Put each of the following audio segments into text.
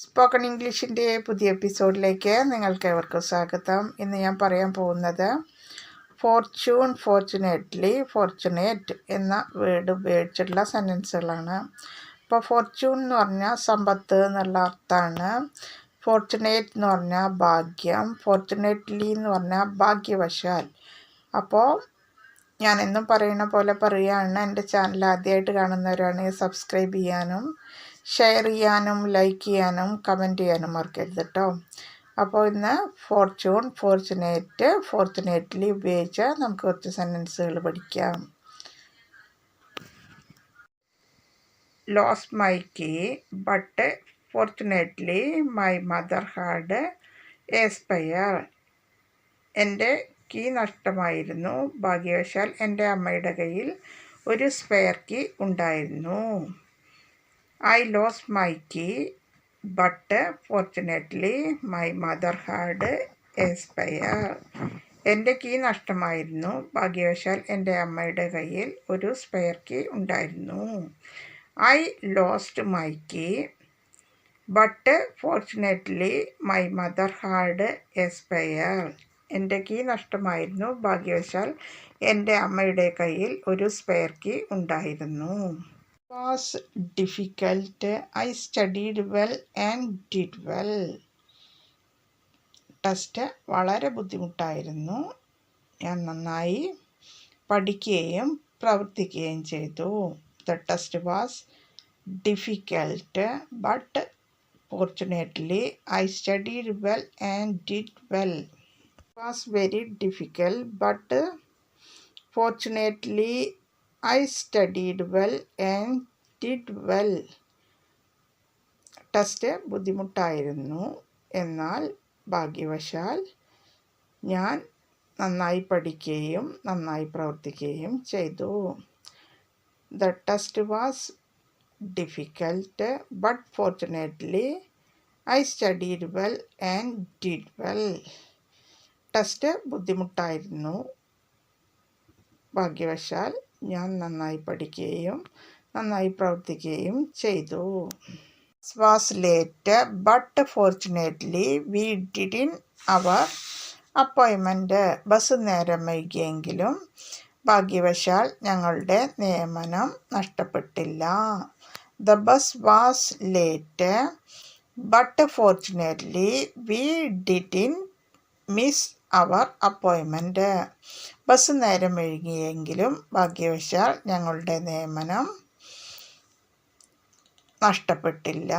Spoken ഇംഗ്ലീഷിന്റെ പുതിയ എപ്പിസോഡിലേക്ക് നിങ്ങൾക്ക് ഏവർക്കും സ്വാഗതം. ഇന്ന് ഞാൻ പറയാൻ പോകുന്നത് ഫോർച്യൂൺ ഫോർച്ചുനേറ്റ്ലി ഫോർച്ചുനേറ്റ് എന്ന വേർഡ് ഉപയോഗിച്ചിട്ടുള്ള സെന്റൻസുകളാണ് അപ്പോൾ ഫോർച്യൂൺ എന്ന് പറഞ്ഞാൽ സമ്പത്ത് എന്നുള്ള അർത്ഥമാണ്. ഫോർച്ചുനേറ്റ് എന്ന് പറഞ്ഞാൽ ഭാഗ്യം. ഫോർച്ചുനേറ്റ്ലി എന്ന് പറഞ്ഞാൽ ഭാഗ്യവശാൽ. അപ്പോൾ ഞാൻ എന്നും പറയുന്ന പോലെ പറയുകയാണ്. എന്റെ ചാനൽ ആദ്യമായിട്ട് കാണുന്നവരാണെങ്കിൽ സബ്സ്ക്രൈബ് ചെയ്യാനും ഷെയർ ചെയ്യാനും ലൈക്ക് ചെയ്യാനും കമന്റ് ചെയ്യാനും മറക്കരുത് കേട്ടോ അപ്പോൾ ഇന്ന് ഫോർച്യൂൺ ഫോർച്ചുനേറ്റ് ഫോർച്ചുനേറ്റ്ലി ഉപയോഗിച്ച് നമുക്ക് കുറച്ച് സെന്റൻസുകൾ പഠിക്കാം. Lost my key but fortunately my mother had a spare എന്റെ കീ നഷ്ടമായിരുന്നു. ഭാഗ്യവശാൽ എന്റെ അമ്മയുടെ കയ്യിൽ ഒരു സ്പെയർ കീ ഉണ്ടായിരുന്നു. I lost my key but fortunately my mother had a spare എന്റെ കീ നഷ്ടമായിരുന്നു. ഭാഗ്യവശാൽ എന്റെ അമ്മയുടെ കയ്യിൽ ഒരു സ്പെയർ കീ ഉണ്ടായിരുന്നു. I lost my key but fortunately my mother had a spare എന്റെ കീ നഷ്ടമായിരുന്നു. ഭാഗ്യവശാൽ എന്റെ അമ്മയുടെ കയ്യിൽ ഒരു സ്പെയർ കീ ഉണ്ടായിരുന്നു. Was difficult I studied well and did well test വളരെ ബുദ്ധിമുട്ടായിരുന്നു. ഞാൻ നന്നായി പഠിക്കുകയും പ്രവർത്തിക്കുകയും ചെയ്തു. The test was difficult but fortunately I studied well and did well was very difficult, but fortunately I studied well and did well test ബുദ്ധിമുട്ടായിരുന്നു. എന്നാൽ ഭാഗ്യവശാൽ ഞാൻ നന്നായി പഠിക്കുകയും നന്നായി പ്രവർത്തിക്കുകയും ചെയ്തു. The test was difficult but fortunately I studied well and did well test ബുദ്ധിമുട്ടായിരുന്നു. ഭാഗ്യവശാൽ ഞാൻ നന്നായി പഠിക്കുകയും നന്നായി പ്രവർത്തിക്കുകയും ചെയ്തു. Was late but fortunately we didn't our അപ്പോയിൻമെന്റ് bus നേരം വൈകിയെങ്കിലും ഭാഗ്യവശാൽ ഞങ്ങളുടെ നിയമനം നഷ്ടപ്പെട്ടില്ല. The bus was late but fortunately we didn't miss our അപ്പോയിൻമെന്റ് bus നേരം വൈകിയെങ്കിലും ഭാഗ്യവശാൽ ഞങ്ങളുടെ നിയമനം നഷ്ടപ്പെട്ടില്ല.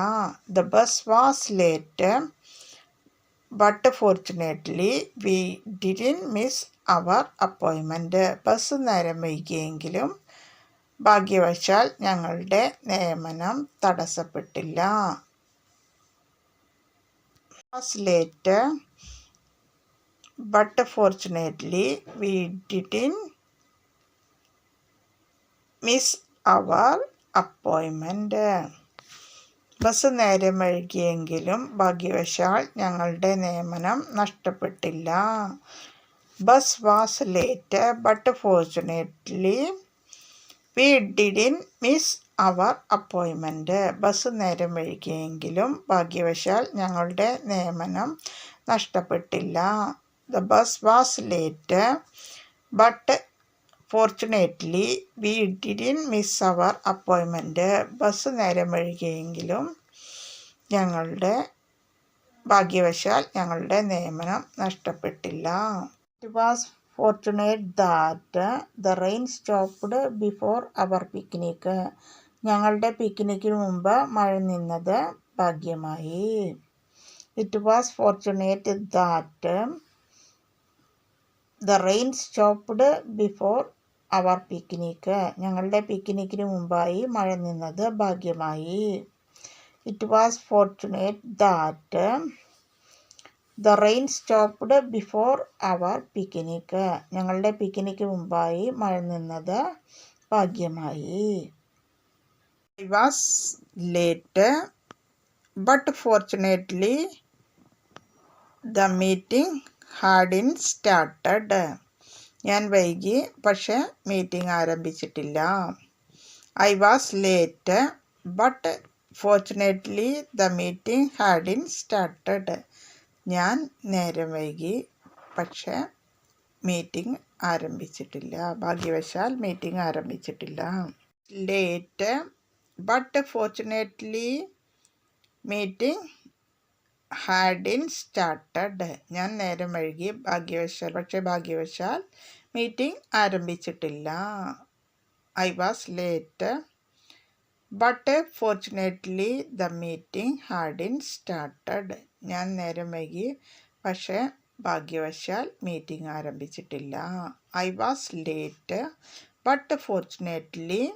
The bus was late but fortunately we didn't miss our അപ്പോയിൻമെന്റ് bus നേരം വൈകിയെങ്കിലും ഭാഗ്യവശാൽ ഞങ്ങളുടെ നിയമനം തടസ്സപ്പെട്ടില്ല. Was late but fortunately we didn't miss our appointment. Bus നേരം വൈകിയെങ്കിലും ഭാഗ്യവശാൽ ഞങ്ങളുടെ നിയമനം നഷ്ടപ്പെട്ടില്ല. Bus was late but fortunately we didn't miss our അപ്പോയിൻമെന്റ് bus നേരം വൈകിയെങ്കിലും ഭാഗ്യവശാൽ ഞങ്ങളുടെ നിയമനം നഷ്ടപ്പെട്ടില്ല. The bus was late but fortunately we didn't miss our അപ്പോയിൻമെന്റ് bus നേരം വഴുകിയെങ്കിലും ഞങ്ങളുടെ ഭാഗ്യവശാൽ ഞങ്ങളുടെ നിയമനം നഷ്ടപ്പെട്ടില്ല. It was fortunate that the rain stopped before our picnic ഞങ്ങളുടെ പിക്നിക്കിന് മുമ്പ് മഴ നിന്നത് ഭാഗ്യമായി. It was fortunate that the rain stopped before our picnic ഞങ്ങളുടെ പിക്നിക്കിന് മുമ്പായി മഴ നിന്നത് ഭാഗ്യമായി. It was fortunate that the rain stopped before our picnic ഞങ്ങളുടെ പിക്നിക്ക് മുമ്പായി മഴ നിന്നത് ഭാഗ്യമായി. I was late but fortunately the meeting hadn't started. ഞാൻ വൈകി പക്ഷെ meeting ആരംഭിച്ചിട്ടില്ല. I was late but fortunately the meeting hadn't started. ഞാൻ നേരം വൈകി പക്ഷേ മീറ്റിംഗ് ആരംഭിച്ചിട്ടില്ല. ഭാഗ്യവശാൽ meeting ആരംഭിച്ചിട്ടില്ല. Late but fortunately meeting hadn't started. ഞാൻ നേരം വൈകി. ഭാഗ്യവശാൽ പക്ഷേ ഭാഗ്യവശാൽ meeting ആരംഭിച്ചിട്ടില്ല. I was late. But fortunately the meeting hadn't started. ഞാൻ നേരം വൈകി പക്ഷേ ഭാഗ്യവശാൽ meeting ആരംഭിച്ചിട്ടില്ല. I was late but fortunately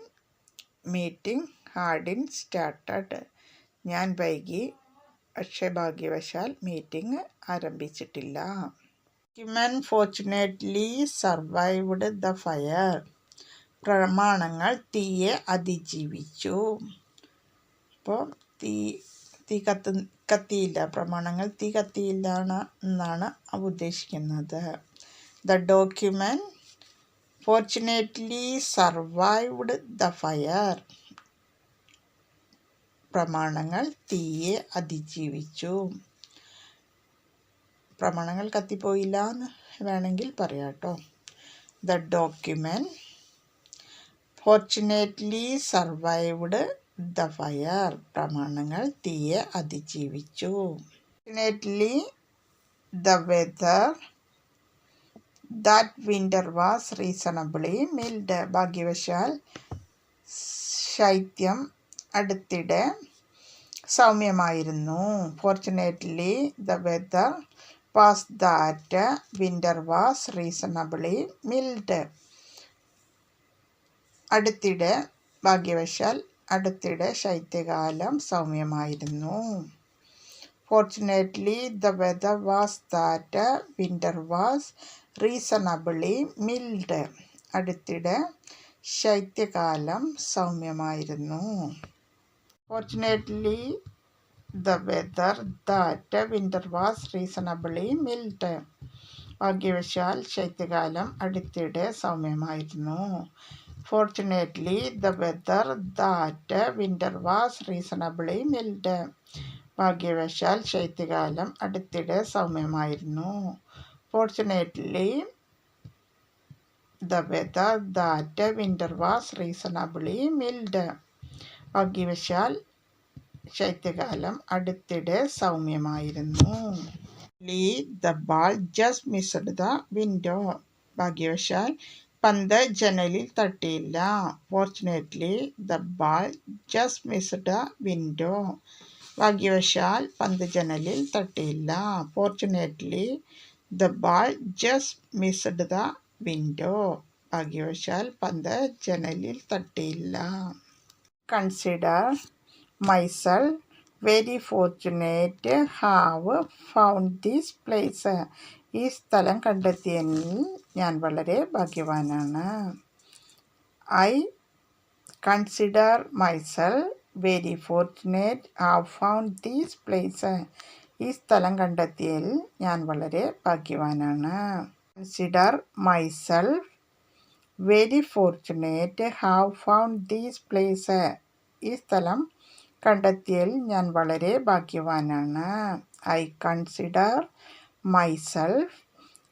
meeting hadn't started. ഞാൻ വൈകി പക്ഷേ ഭാഗ്യവശാൽ മീറ്റിംഗ് ആരംഭിച്ചിട്ടില്ല. കിമൻ ഫോർച്ചുനേറ്റ്ലി സർവൈവ്ഡ് ദ ഫയർ പ്രമാണങ്ങൾ തീയെ അതിജീവിച്ചു. അപ്പോൾ തീ തീ കത്ത് കത്തിയില്ല. പ്രമാണങ്ങൾ തീ കത്തിയില്ല എന്നാണ് ഉദ്ദേശിക്കുന്നത്. The document fortunately survived the fire പ്രമാണങ്ങൾ തീയെ അതിജീവിച്ചു. പ്രമാണങ്ങൾ കത്തിപ്പോയില്ല എന്ന് വേണമെങ്കിൽ പറയാം കേട്ടോ. The document fortunately survived the fire പ്രമാണങ്ങൾ തീയെ അതിജീവിച്ചു. Fortunately the weather that winter was reasonably mild ഭാഗ്യവശാൽ ശൈത്യം അടുത്തിടെ സൗമ്യമായിരുന്നു. Fortunately the weather past that winter was reasonably mild അടുത്തിടെ ഭാഗ്യവശാൽ അടുത്തിടെ ശൈത്യകാലം സൗമ്യമായിരുന്നു. Fortunately the weather was that winter was reasonably mild അടുത്തിടെ ശൈത്യകാലം സൗമ്യമായിരുന്നു. Fortunately the weather that winter was reasonably mild ഭാഗ്യവശാൽ ശൈത്യകാലം അടുത്തിടെ സൗമ്യമായിരുന്നു. Fortunately the weather that winter was reasonably mild ഭാഗ്യവശാൽ ശൈത്യകാലം അടുത്തിടെ സൗമ്യമായിരുന്നു. Fortunately the weather that winter was reasonably mild ഭാഗ്യവശാൽ ശൈത്യകാലം അടുത്തിടെ സൗമ്യമായിരുന്നു. Lee the ball just missed the window ഭാഗ്യവശാൽ പന്ത് ജനലിൽ തട്ടിയില്ല. Fortunately the ball just missed the window ഭാഗ്യവശാൽ പന്ത് ജനലിൽ തട്ടിയില്ല. Fortunately the ball just missed the window ഭാഗ്യവശാൽ പന്ത് ജനലിൽ തട്ടിയില്ല. Consider myself very fortunate have found this place ഈ സ്ഥലം കണ്ടെത്തിയതിൽ ഞാൻ വളരെ ഭാഗ്യവാനാണ്. I consider myself very fortunate have found this place ഈ സ്ഥലം കണ്ടെത്തിയതിൽ ഞാൻ വളരെ ഭാഗ്യവാനാണ്. Consider myself very fortunate have found this place ഈ സ്ഥലം കണ്ടെത്തിയതിൽ ഞാൻ വളരെ ഭാഗ്യവാനാണ്. I consider myself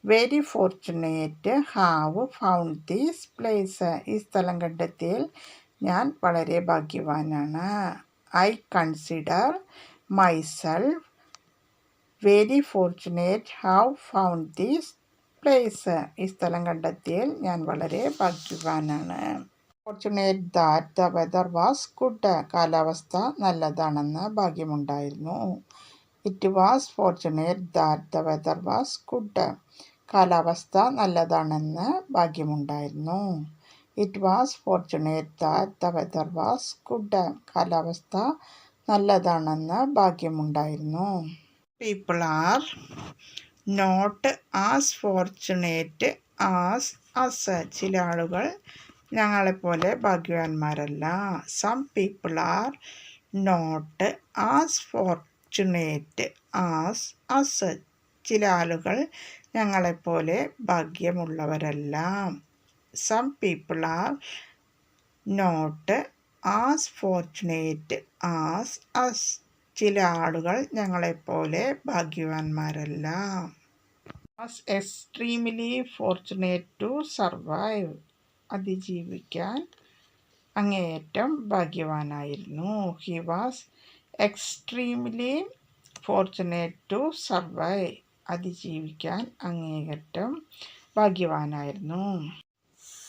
very fortunate have found this place ഈ സ്ഥലം കണ്ടെത്തിയതിൽ ഞാൻ വളരെ ഭാഗ്യവാനാണ്. I consider myself very fortunate have found this place ഈ സ്ഥലം കണ്ടെത്തിയാൽ ഞാൻ വളരെ ഭാഗ്യവാനാണ്. Fortunate that the weather was good കാലാവസ്ഥ നല്ലതാണെന്ന് ഭാഗ്യമുണ്ടായിരുന്നു. It was fortunate that the weather was good കാലാവസ്ഥ നല്ലതാണെന്ന് ഭാഗ്യമുണ്ടായിരുന്നു. It was fortunate that the weather was good കാലാവസ്ഥ നല്ലതാണെന്ന് ഭാഗ്യമുണ്ടായിരുന്നു. People are not as fortunate as us ചില ആളുകൾ ഞങ്ങളെപ്പോലെ ഭാഗ്യവാന്മാരല്ല. Some people are not as for fortunate as us ചില ആളുകൾ ഞങ്ങളെപ്പോലെ ഭാഗ്യമുള്ളവരല്ല. Some people are not as fortunate as us ചില ആളുകൾ ഞങ്ങളെപ്പോലെ ഭാഗ്യവാന്മാരല്ല. As extremely fortunate to survive അതിജീവിക്കാൻ അങ്ങേയറ്റം ഭാഗ്യവാനായിരുന്നു. He was extremely fortunate to survive അതിജീവിക്കാൻ അങ്ങേയറ്റം ഭാഗ്യവാനായിരുന്നു.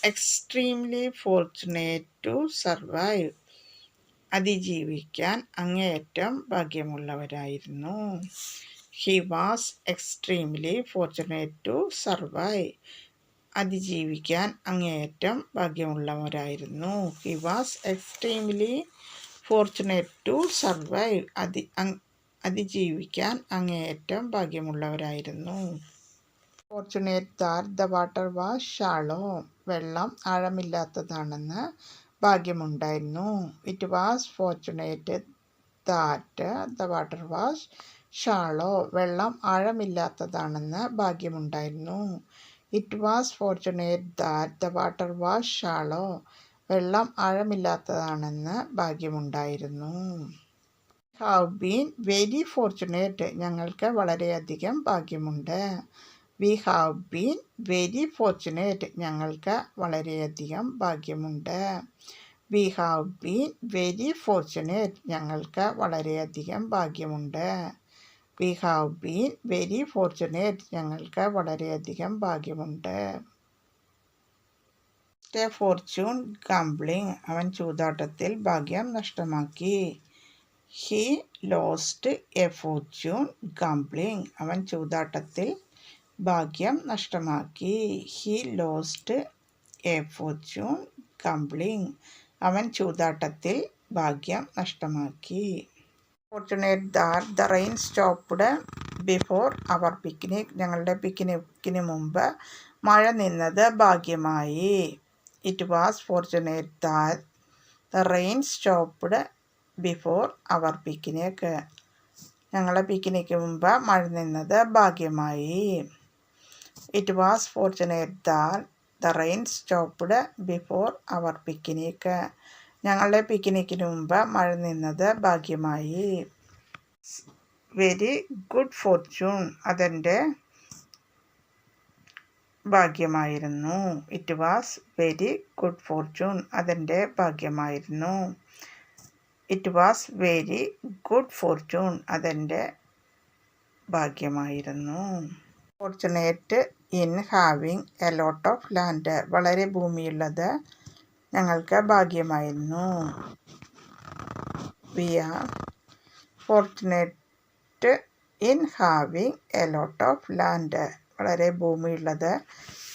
എക്സ്ട്രീംലി ഫോർച്ചുനേറ്റ് ടു സർവൈവ് അതിജീവിക്കാൻ അങ്ങേയറ്റം ഭാഗ്യമുള്ളവരായിരുന്നു. He was extremely fortunate to survive അതിജീവിക്കാൻ അങ്ങേയറ്റം ഭാഗ്യമുള്ളവരായിരുന്നു. He was extremely fortunate to survive അതി അതിജീവിക്കാൻ അങ്ങേയറ്റം ഭാഗ്യമുള്ളവരായിരുന്നു. Fortunate that the water was shallow വെള്ളം ആഴമില്ലാത്തതാണെന്ന് ഭാഗ്യമുണ്ടായിരുന്നു. It was fortunate that the water was shallow വെള്ളം ആഴമില്ലാത്തതാണെന്ന് ഭാഗ്യമുണ്ടായിരുന്നു. It was fortunate that the water was shallow വെള്ളം ആഴമില്ലാത്തതാണെന്ന് ഭാഗ്യമുണ്ടായിരുന്നു. ഹാവ് ബീൻ വെരി ഫോർച്ചുനേറ്റ് ഞങ്ങൾക്ക് വളരെയധികം ഭാഗ്യമുണ്ട്. We have been very fortunate ഞങ്ങൾക്ക് വളരെയധികം ഭാഗ്യമുണ്ട്. We have been very fortunate ഞങ്ങൾക്ക് വളരെയധികം ഭാഗ്യമുണ്ട്. We have been very fortunate ഞങ്ങൾക്ക് വളരെയധികം ഭാഗ്യമുണ്ട്. ദ ഫോർച്യൂൺ ഗംബ്ലിംഗ് അവൻ ചൂതാട്ടത്തിൽ ഭാഗ്യം നഷ്ടമാക്കി. He lost a fortune gambling അവൻ ചൂതാട്ടത്തിൽ ഭാഗ്യം നഷ്ടമാക്കി. He lost a fortune gambling അവൻ ചൂതാട്ടത്തിൽ ഭാഗ്യം നഷ്ടമാക്കി. Fortunate that the rain stopped before our picnic ഞങ്ങളുടെ പിക്നിക്കിന് മുമ്പ് മഴ നിന്നത് ഭാഗ്യമായി. It was fortunate that the rain stopped before our picnic ഞങ്ങളുടെ പിക്നിക്ക് മുമ്പ് മഴ നിന്നത് ഭാഗ്യമായി. It was fortunate that the rain stopped before our picnic ഞങ്ങളുടെ പിക്നിക്കിന് മുമ്പ് മഴ നിന്നത് ഭാഗ്യമായി. വെരി ഗുഡ് ഫോർച്യൂൺ അതെന്റെ ഭാഗ്യമായിരുന്നു. It was very good fortune അതെന്റെ ഭാഗ്യമായിരുന്നു. It was very good fortune അതെന്റെ ഭാഗ്യമായിരുന്നു. Fortunate in having a lot of land വളരെ ഭൂമിയുള്ളത് ഞങ്ങൾക്ക് ഭാഗ്യമായിരുന്നു. We are fortunate in having a lot of land വളരെ ഭൂമിയുള്ളത്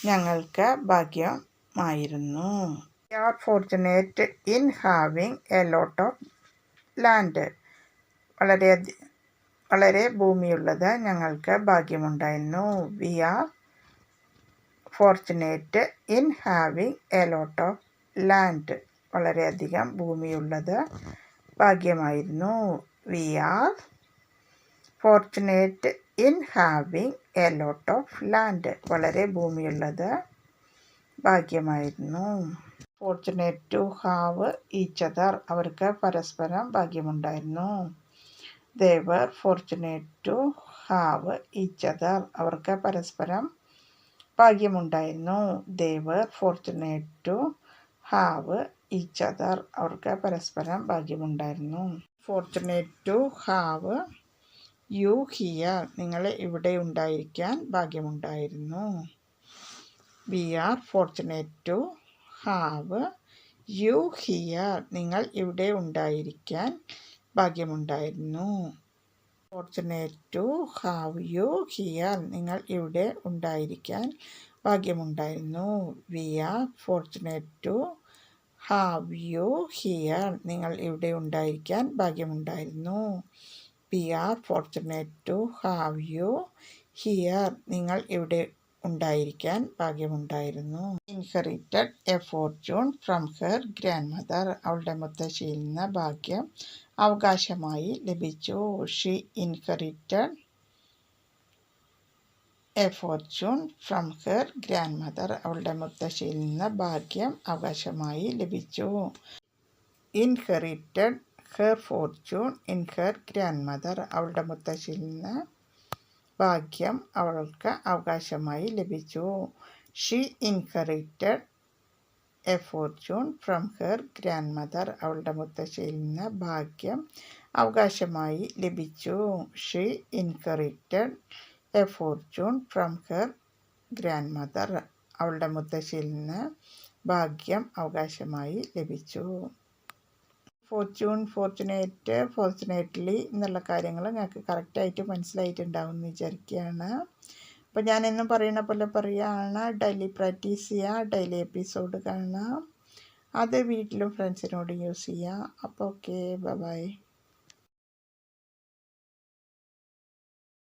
ഞങ്ങൾക്ക് ഭാഗ്യമായിരുന്നു. We are fortunate in having a lot of land വളരെ വളരെ ഭൂമിയുള്ളത് ഞങ്ങൾക്ക് ഭാഗ്യമുണ്ടായിരുന്നു. We are fortunate in having a lot of land വളരെയധികം ഭൂമിയുള്ളത് ഭാഗ്യമായിരുന്നു. We are fortunate in having a lot of land വളരെ ഭൂമിയുള്ളത് ഭാഗ്യമായിരുന്നു. Fortunate to have each other അവർക്ക് പരസ്പരം ഭാഗ്യമുണ്ടായിരുന്നു. They were fortunate to have each other അവർക്ക് പരസ്പരം ഭാഗ്യമുണ്ടായിരുന്നു. They were fortunate to have each other അവർക്ക് പരസ്പരം ഭാഗ്യമുണ്ടായിരുന്നു. Fortunate to have you here നിങ്ങൾ ഇവിടെ ഉണ്ടായിരിക്കാൻ ഭാഗ്യമുണ്ടായിരുന്നു. We are fortunate to have you here നിങ്ങൾ ഇവിടെ ഉണ്ടായിരിക്കാൻ ഭാഗ്യമുണ്ടായിരുന്നു. Fortunate to have you here നിങ്ങൾ ഇവിടെ ഉണ്ടായിരിക്കാൻ ഭാഗ്യമുണ്ടായിരുന്നു. We are fortunate to have you here നിങ്ങൾ ഇവിടെ ഉണ്ടായിരിക്കാൻ ഭാഗ്യമുണ്ടായിരുന്നു. We are fortunate to have you here നിങ്ങൾ ഇവിടെ ഉണ്ടായിരിക്കാൻ ഭാഗ്യമുണ്ടായിരുന്നു. Inherited a fortune from her grandmother അവളുടെ മുത്തശ്ശിയിൽ നിന്ന് ഭാഗ്യം അവകാശമായി ലഭിച്ചു. She inherited a fortune from her grandmother അവളുടെ മുത്തശ്ശിയിൽ നിന്ന് ഭാഗ്യം അവകാശമായി ലഭിച്ചു. Inherited her fortune in her grandmother അവളുടെ മുത്തശ്ശിയിൽ നിന്ന് ഭാഗ്യം അവൾക്ക് അവകാശമായി ലഭിച്ചു. She inherited a fortune from her grandmother അവളുടെ മുത്തശ്ശിയിൽ നിന്ന് ഭാഗ്യം അവകാശമായി ലഭിച്ചു. She inherited a fortune from her grandmother അവളുടെ മുത്തശ്ശിയിൽ നിന്ന് ഭാഗ്യം അവകാശമായി ലഭിച്ചു. ഫോർച്യൂൺ ഫോർച്ചുനേറ്റ് ഫോർച്ചുനേറ്റ്ലി എന്നുള്ള കാര്യങ്ങൾ ഞങ്ങൾക്ക് കറക്റ്റായിട്ട് മനസ്സിലായിട്ടുണ്ടാവും എന്ന് വിചാരിക്കുകയാണ്. അപ്പോൾ ഞാൻ എന്നും പറയുന്ന പോലെ പറയുകയാണ് ഡെയിലി പ്രാക്ടീസ് ചെയ്യുക ഡെയിലി എപ്പിസോഡ് കാണുക അത് വീട്ടിലും ഫ്രണ്ട്സിനോട് യൂസ് ചെയ്യുക അപ്പോൾ ഓക്കെ ബൈ